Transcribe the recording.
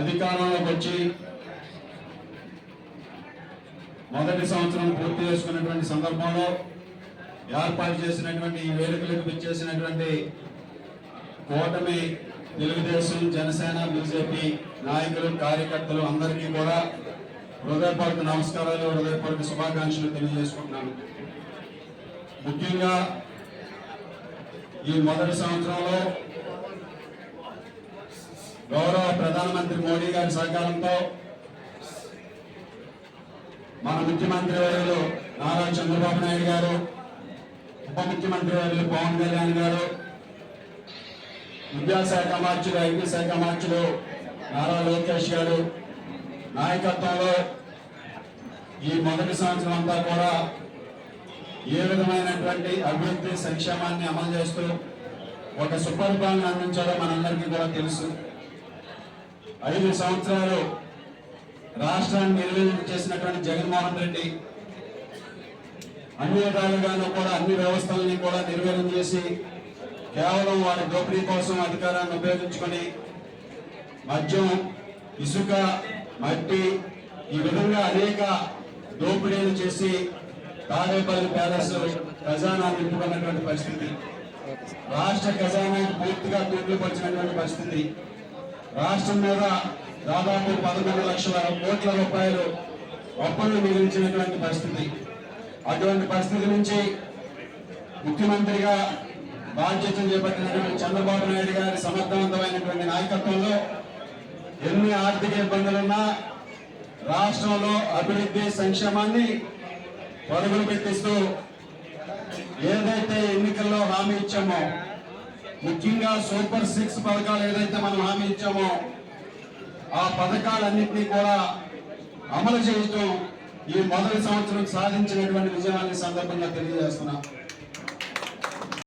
అధికారంలోకి వచ్చి మొదటి సంవత్సరం పూర్తి చేసుకున్నటువంటి సందర్భంలో ఏర్పాటు చేసినటువంటి ఈ వేడుకలకు విచ్చేసినటువంటి కూటమి తెలుగుదేశం జనసేన బీజేపీ నాయకులు కార్యకర్తలు అందరికీ కూడా హృదయపూర్వక నమస్కారాలు హృదయపూర్వక శుభాకాంక్షలు తెలియజేసుకుంటున్నాను. ముఖ్యంగా ఈ మొదటి సంవత్సరంలో గౌరవ ప్రధానమంత్రి మోడీ గారి సహకారంతో మన ముఖ్యమంత్రి వర్యులు నారా చంద్రబాబు నాయుడు గారు ఉప ముఖ్యమంత్రి వర్యులు పవన్ కళ్యాణ్ గారు విద్యాశాఖ మార్చులు ఐటీ శాఖ మార్చులు నారా లోకేష్ గారు నాయకత్వంలో ఈ మొదటి సంవత్సరం అంతా కూడా ఏ విధమైనటువంటి అభివృద్ధి సంక్షేమాన్ని అమలు చేస్తూ ఒక సుపరిపాలన అందించాలో మనందరికీ కూడా తెలుసు. ఐదు సంవత్సరాలు రాష్ట్రాన్ని నిర్వహణ చేసినటువంటి జగన్మోహన్ రెడ్డి అన్ని రకాలుగాను కూడా అన్ని వ్యవస్థలని కూడా నిర్వహణ చేసి కేవలం వారి దోపిడీ కోసం అధికారాన్ని ఉపయోగించుకొని మద్యం ఇసుక మట్టి ఈ విధంగా అనేక దోపిడీలు చేసి తాడేపల్లి ప్యాలెస్ ఖజానా నింపుకున్నటువంటి పరిస్థితి. రాష్ట్ర ఖజానా పూర్తిగా తూట్లుపరిచినటువంటి పరిస్థితి. రాష్ట్రం మీద దాదాపు పదకొండు లక్షల కోట్ల రూపాయలు అప్పులు మిగిలించినటువంటి పరిస్థితి. అటువంటి పరిస్థితి నుంచి ముఖ్యమంత్రిగా బాధ్యతలు చేపట్టినటువంటి చంద్రబాబు నాయుడు గారి సమర్థవంతమైనటువంటి నాయకత్వంలో ఎన్ని ఆర్థిక ఇబ్బందులున్నా రాష్ట్రంలో అభివృద్ధి సంక్షేమాన్ని పరుగులు పెట్టిస్తూ ఏదైతే ఎన్నికల్లో హామీ ఇచ్చామో ముఖ్యంగా సూపర్ సిక్స్ పథకాలు ఏదైతే మనం హామీ ఇచ్చామో ఆ పథకాలన్నింటినీ కూడా అమలు చేయటం ఈ మొదటి సంవత్సరం సాధించినటువంటి విజయాన్ని సందర్భంగా తెలియజేస్తున్నాం.